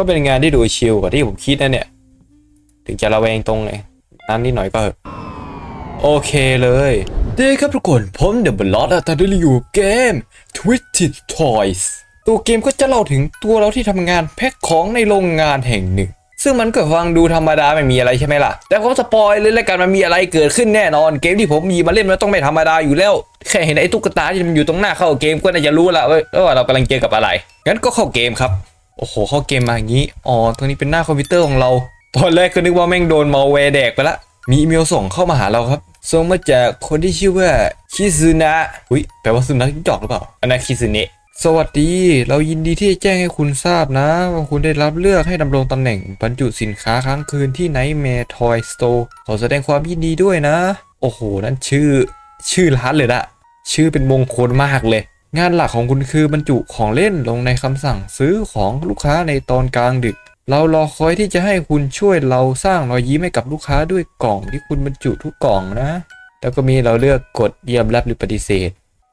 ก็เป็นงานที่ดูชิลกว่าที่ผมคิดนะเนี่ย ถึงจะระแวงตรงไงนั้นนิดหน่อยก็เหอะโอเคเลยเดีครับทุกคนผมเดอะบลอดตอนนี้อยู่เกม Twisted Toys ตัวเกมก็จะเล่าถึงตัวเราที่ทำงานแพ็คของในโรงงานแห่งหนึ่ง ซึ่งมันก็ฟังดูธรรมดาไม่มีอะไรใช่ไหมล่ะ แต่ผมสปอยเลยแล้วกันมันมีอะไรเกิดขึ้นแน่นอน เกมที่ผมมีมาเล่นมันต้องไม่ธรรมดาอยู่แล้ว แค่เห็นไอ้ตุ๊กตาที่มันอยู่ตรงหน้าเข้าเกมก็น่าจะรู้ละว่าเรากำลังเจอกับอะไร งั้นก็เข้าเกมครับ โอ้โห เข้าเกมมาอย่างนี้ อ๋อ ตรงนี้เป็นหน้าคอมพิวเตอร์ของเรา ตอนแรกก็นึกว่าแม่งโดนมาแวร์แดกไปละ มีอีเมลส่งเข้ามาหาเราครับส่งมาจากคนที่ชื่อว่าคิซึนะอุ้ยแปลว่าสุนัขจิ้งจอกหรือเปล่า อันนั้นคิซึเนะสวัสดี เรายินดีที่จะแจ้งให้คุณทราบนะ ว่าคุณได้รับเลือกให้ดำรงตำแหน่งบรรจุสินค้าค้างคืนที่ Nightmare Toy Store ขอแสดงความยินดีด้วยนะ โอ้โห นั่นชื่อ ชื่อร้านเลยละชื่อเป็นมงคลมากเลย งานหลักของคุณคือบรรจุของเล่นลงในคำสั่งซื้อของลูกค้าในตอนกลางดึก เรารอคอยที่จะให้คุณช่วยเราสร้างรอยยิ้มให้กับลูกค้าด้วยกล่องที่คุณบรรจุทุกกล่องนะ แล้วก็มีเราเลือกกดเยี่ยมรับหรือปฏิเสธ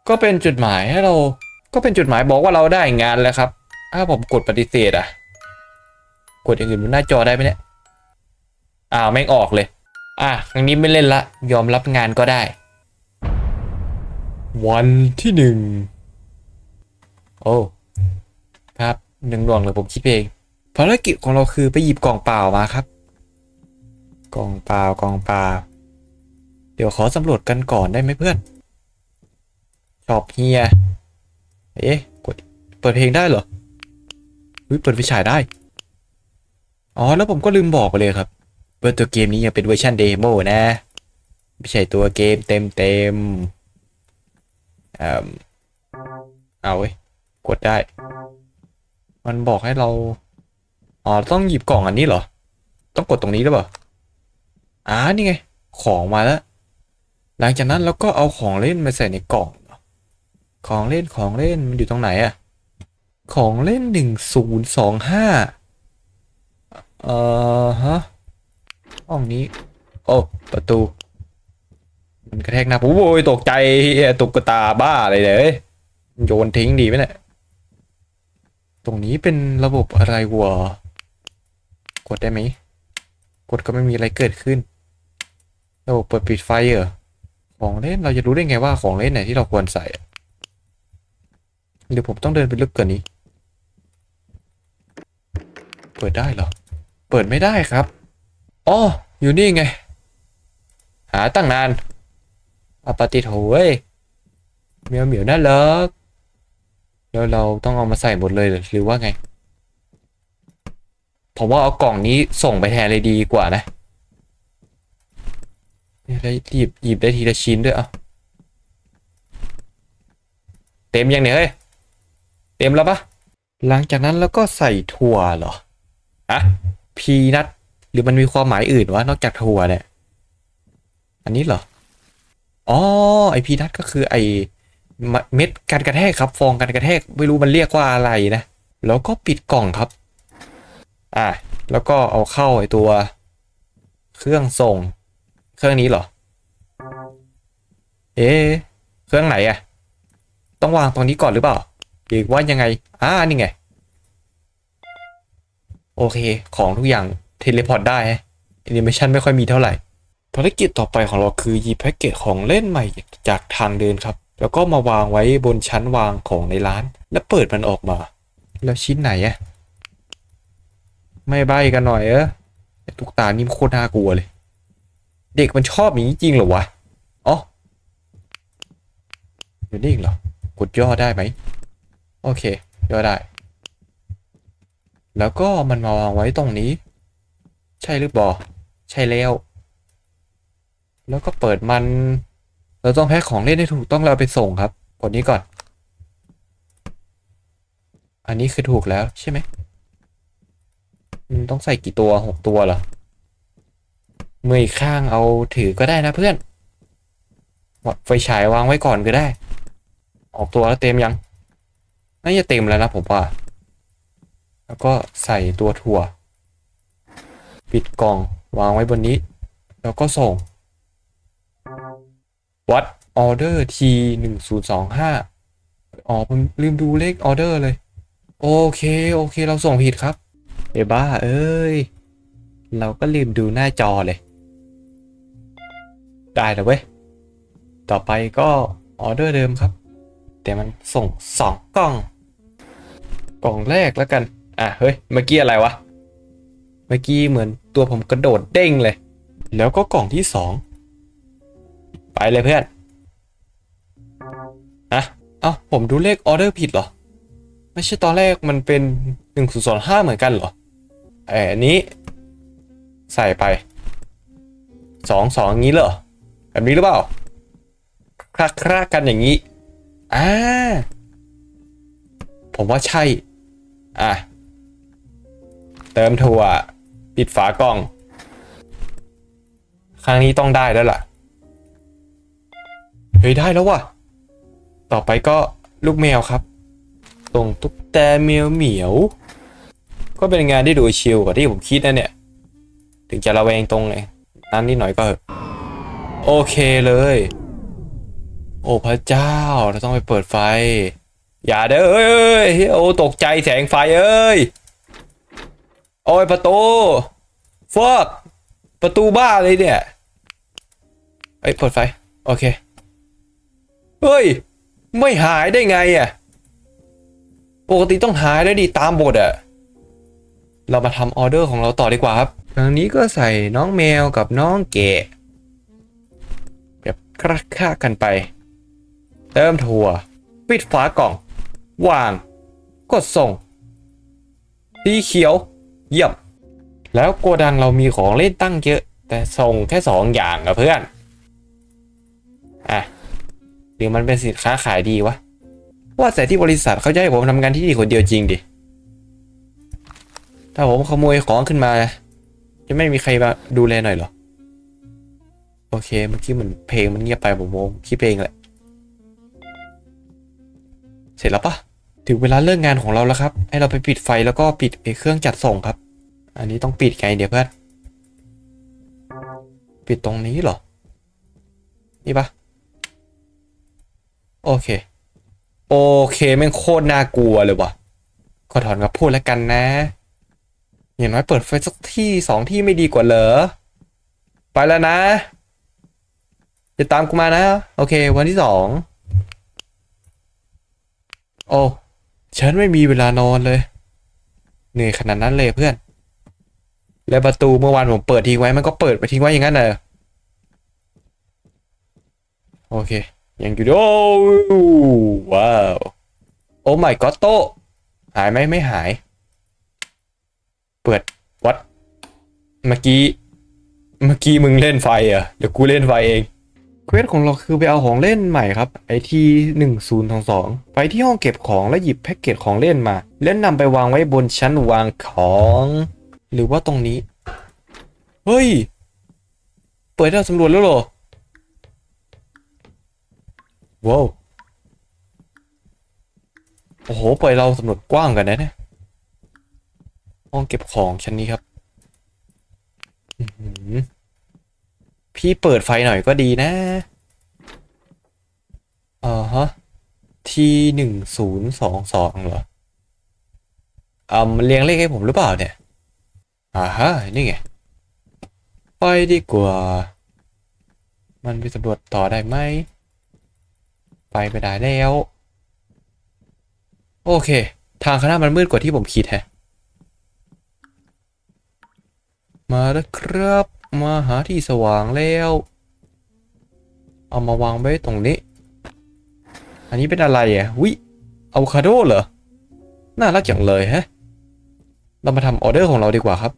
ก็เป็นจุดหมายให้เรา ก็เป็นจุดหมายบอกว่าเราได้งานแล้วครับถ้าผมกดปฏิเสธอะ กดอย่างอื่นบนหน้าจอได้ไหมเนี่ยอ้าวแม่ออกเลย อะครั้งนี้ไม่เล่นละ ยอมรับงานก็ได้ วันที่หนึ่ง โอ้ ครับหนึ่งดวงเลยผมคิดเองภารกิจของเราคือไปหยิบกล่องเปล่ามาครับ กล่องเปล่ากล่องเปล่า เดี๋ยวขอสำรวจกันก่อนได้ไหมเพื่อนชอบเฮีย เอ๊ะกดเปิดเพลงได้เหรออุ๊ยเปิดไฟฉายได้ อ๋อ แล้วผมก็ลืมบอกไปเลยครับเปิดตัวเกมนี้ยังเป็นเวอร์ชันเดโมนะ ไม่ใช่ตัวเกมเต็มเต็มเอ่อเอาเว้ย กดได้ มันบอกให้เรา อ๋อ ต้องหยิบกล่องอันนี้เหรอ ต้องกดตรงนี้หรือเปล่าอ่านี่ไง ของมาแล้ว หลังจากนั้นเราก็เอาของเล่นมาใส่ในกล่อง ของเล่นของเล่นมันอยู่ตรงไหนอะของเล่นหนึ่งศูนย์สองห้าเอ่อฮะห้องนี้ โอ้ประตู มันกระแทกหน้าโอ้ยตกใจตุ๊กตาบ้าอะไรเลยโยนทิ้งดีไหมเนี่ย ตรงนี้เป็นระบบอะไรวะกดได้ไหม กดก็ไม่มีอะไรเกิดขึ้นระบบเปิดปิดไฟเหรอของเล่นเราจะรู้ได้ไงว่าของเล่นไหนที่เราควรใส่หรือผมต้องเดินไปลึกกว่านี้ เปิดได้เหรอ เปิดไม่ได้ครับอ๋ออยู่นี่ไง หาตั้งนานอปาติโถเว้ยเหมียวเหมียวน่ารัก แล้วเราต้องเอามาใส่หมดเลยหรือว่าไง ผมว่าเอากล่องนี้ส่งไปแทนเลยดีกว่านะนี่ได้หยิบหยิบได้ทีละชิ้นด้วยอะเต็มยังเนี่ยเฮ้ยเต็มแล้วปะหลังจากนั้นแล้วก็ใส่ถั่วเหรออะพีนัทหรือมันมีความหมายอื่นวะนอกจากถั่วเนี่ย อันนี้เหรออ๋อไอพีนัทก็คือไอ เม็ดการกระแทกครับ ฟองการกระแทกไม่รู้มันเรียกว่าอะไรนะ แล้วก็ปิดกล่องครับ อะแล้วก็เอาเข้าไอตัว เครื่องส่ง เครื่องนี้เหรอ เอ๊เครื่องไหนอะต้องวางตรงนี้ก่อนหรือเปล่าหรือว่ายังไงอ่านี่ไง โอเค ของทุกอย่างเทเลพอร์ตได้แอนิเมชันไม่ค่อยมีเท่าไหร่ภารกิจต่อไปของเราคือหยิบแพ็กเกจของเล่นใหม่จากทางเดินครับ แล้วก็มาวางไว้บนชั้นวางของในร้าน แล้วเปิดมันออกมา แล้วชิ้นไหนอะไม่ใบกันหน่อยเออไอ้ตุกตานี่โคตรน่ากลัวเลย เด็กมันชอบอย่างนี้จริงเหรอวะอ๋ออยู่นี่เหรอกดย่อได้ไหมโอเค ย่อได้ แล้วก็มันมาวางไว้ตรงนี้ ใช่หรือเปล่าใช่แล้ว แล้วก็เปิดมัน เราต้องแพ็คของเล่นให้ถูกต้องเราไปส่งครับกดนี้ก่อน อันนี้คือถูกแล้วใช่ไหมมันต้องใส่กี่ตัวหกตัวเหรอมืออีกข้างเอาถือก็ได้นะเพื่อนไฟฉายวางไว้ก่อนก็ได้ ออกตัวแล้วเต็มยังน่าจะเต็มแล้วนะผมว่า แล้วก็ใส่ตัวถั่ว ปิดกล่องวางไว้บนนี้ แล้วก็ส่ง วัดออเดอร์ทีหนึ่งศูนย์สองห้าอ๋อผมลืมดูเลขออเดอร์เลย โอเค โอเค เราส่งผิดครับ เอบ้า เอ้ย เราก็ลืมดูหน้าจอเลย ได้แล้วเว้ย ต่อไปก็ออเดอร์เดิมครับ แต่มันส่งสองกล่อง กล่องแรกแล้วกัน อะ เฮ้ย เมื่อกี้อะไรวะ เมื่อกี้เหมือนตัวผมกระโดดเด้งเลย แล้วก็กล่องที่สอง ไปเลยเพื่อนอะเอ้าผมดูเลขออเดอร์ผิดเหรอ ไม่ใช่ตอนแรกมันเป็นหนึ่งศูนย์สองห้าเหมือนกันเหรอไอ้อันนี้ ใส่ไปสองสองอย่างนี้เหรอ แบบนี้หรือเปล่าคลักครากันอย่างนี้อ่าผมว่าใช่ อะ เติมถั่วปิดฝากล่อง ครั้งนี้ต้องได้แล้วล่ะ เฮ้ยได้แล้วว่ะ ต่อไปก็ลูกแมวครับส่งตุ๊กแตเมียวเหมียว ก็เป็นงานที่ดูชิลกว่าที่ผมคิดนะเนี่ย ถึงจะระแวงตรงไงนั้นนิดหน่อยก็เหอะโอเคเลย โอ้พระเจ้า เราต้องไปเปิดไฟ อย่าเด้อเอ้ยเอ้ยโอ้ตกใจแสงไฟเอ้ย โอ้ยประตูฟอกประตูบ้าเลยเนี่ย เอ้ยเปิดไฟ โอเค เฮ้ย ไม่หายได้ไงอะ ปกติต้องหายได้ดีตามบทอะเรามาทำออเดอร์ของเราต่อดีกว่าครับ ครั้งนี้ก็ใส่น้องแมวกับน้องเก๋แบบคลักค่ากันไป เติมถั่ว ปิดฝากล่อง วาง กดส่งสีเขียว เยี่ยม แล้วโกดังเรามีของเล่นตั้งเยอะ แต่ส่งแค่สองอย่างอะเพื่อน อะ หรือมันเป็นสินค้าขายดีวะ ว่าแต่ที่บริษัทเขาจะให้ผมทำงานที่นี่คนเดียวจริงดิ ถ้าผมขโมยของขึ้นมา จะไม่มีใครมาดูแลหน่อยเหรอ โอเคเมื่อกี้เหมือนเพลงมันเงียบไปผมงงคิดเพลงแหละ เสร็จแล้วปะถึงเวลาเลิกงานของเราแล้วครับ ให้เราไปปิดไฟแล้วก็ปิดเครื่องจัดส่งครับ อันนี้ต้องปิดไงเดี๋ยวเพื่อน ปิดตรงนี้เหรอ นี่ปะ โอเค โอเคแม่งโคตรน่ากลัวเลยว่ะขอถอนกับพูดแล้วกันนะ อย่างน้อยเปิดไฟสักที่สองที่ไม่ดีกว่าเหรอ ไปแล้วนะจะตามกูมานะ โอเค วันที่สอง โอ้ฉันไม่มีเวลานอนเลยเหนื่อยขนาดนั้นเลยเพื่อน แล้วประตูเมื่อวานผมเปิดทิ้งไว้มันก็เปิดไปทิ้งไว้อย่างนั้นเลยโอเค ยังอยู่โอ้ว้าว โอ้ my god โตหายไหมไม่หาย เปิดวัดเมื่อกี้ เมื่อกี้มึงเล่นไฟอะเดี๋ยวกูเล่นไฟเอง เควสของเราคือไปเอาของเล่นใหม่ครับ ไอทีหนึ่งศูนย์สองสองไปที่ห้องเก็บของแล้วหยิบแพ็กเกจของเล่นมา แล้วนำไปวางไว้บนชั้นวางของ หรือว่าตรงนี้ เฮ้ย เปิดให้สำรวจแล้วเหรอ ว้าวโอ้โห ปล่อยเราสำรวจกว้างกันนะเนี่ย ห้องเก็บของชั้นนี้ครับ พี่เปิดไฟหน่อยก็ดีนะอ่าฮะ ทีหนึ่งศูนย์สองสองเหรออ่ามันเรียงเลขให้ผมหรือเปล่าเนี่ยอ่าฮะ นี่ไง ไปดีกว่า มันไปสำรวจต่อได้ไหม ไปไม่ได้แล้ว โอเค ทางข้างหน้ามันมืดกว่าที่ผมคิดแฮะ มาแล้วครับ มาหาที่สว่างแล้ว เอามาวางไว้ตรงนี้ อันนี้เป็นอะไรอะวิอะโวคาโดเหรอ น่ารักอย่างเลยฮะ เรามาทำออเดอร์ของเราดีกว่าครับ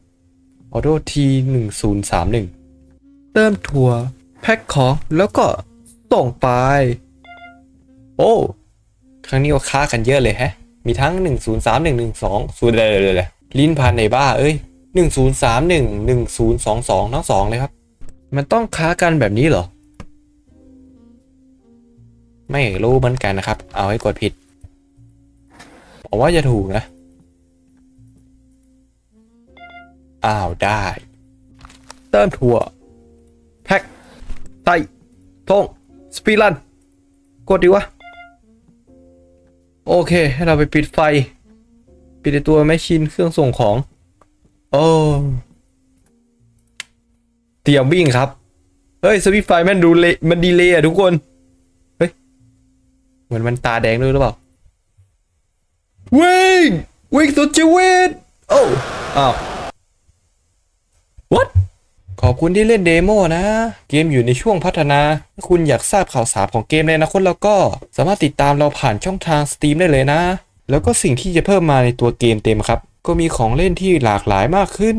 ออเดอร์ทีหนึ่งศูนย์สามหนึ่งเติมถั่วแพ็คของแล้วก็ส่งไป โอ้ ครั้งนี้ก็ค้ากันเยอะเลยแฮะ มีทั้ง 1 0 3 1 1 2 0เลยเลยเลยลิ้นพันในบ้าเอ้ย 1 0 3 1 1 0 2 2 ทั้งสองเลยครับ มันต้องค้ากันแบบนี้เหรอ ไม่รู้เหมือนกันนะครับ เอาให้กดผิดผมว่าจะถูกนะ อ้าวได้ เติมถั่วแพ็คไส่ทงสปีรัน กดดีวะ โอเค ให้เราไปปิดไฟ ปิดตัวแมชชีนเครื่องส่งของ โอ้เตรียมวิ่งครับ เฮ้ยสวิตไฟม่นดูเลมันดีเลยอะทุกคน เฮ้ย เหมือนมันตาแดงด้วยหรือเปล่า วิ่ง วิ่งสุดชีวิต โอ้อ้าว what อบคุณที่เล่นเดโมนะ เกมอยู่ในช่วงพัฒนา ถ้าคุณอยากทราบข่าวสารของเกมในอนาคตแล้วก็สามารถติดตามเราผ่านช่องทาง Steam ได้เลยนะ แล้วก็สิ่งที่จะเพิ่มมาในตัวเกมเต็มครับ ก็มีของเล่นที่หลากหลายมากขึ้น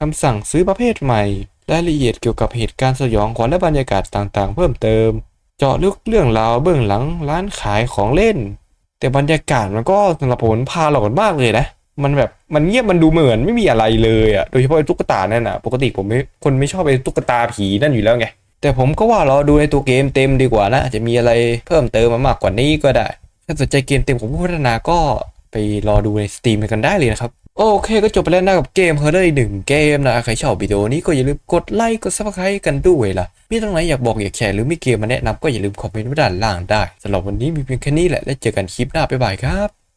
คำสั่งซื้อประเภทใหม่ รายละเอียดเกี่ยวกับเหตุการณ์สยองขวัญและบรรยากาศต่างๆ เพิ่มเติม เจาะลึกเรื่องราวเบื้องหลังร้านขายของเล่น แต่บรรยากาศมันก็สำหรับผมพาหลอนมากเลยนะ มันแบบมันเงียบมันดูเหมือนไม่มีอะไรเลยอะ่ะโดยเฉพาะตุ๊กตานั่นอะ ปกติผมไม่คนไม่ชอบไอ้ตุ๊กตาผีนั่นอยู่แล้วไง แต่ผมก็ว่าราดูในตัวเกมเต็มดีกว่านะอาจจะมีอะไรเพิ่มเติมมามากกว่านี้ก็ได้ ถ้าสนใจเกมเต็มของผู้พัฒนาก็ไปรอดูในสตรีมกันได้เลยนะครับ โอเคก็จบไปแล้วนะกับเกมเฮอร์เรย์หนึ่งเกมนะ ใครชอบวิดีโอนี้ก็อย่าลืมกดไลค์กดซับสไครต์กันด้วยล่ะ มีตรงไหนอยากบอกอยากแชร์หรือมีเกมมาแนะนำก็อย่าลืมคอมเมนต์ไว้ด้านล่างได้สำหรับวันนี้มีเพียงแค่นี้แหละแล้วเจอกันคลิปหน้าบ๊ายบายครับ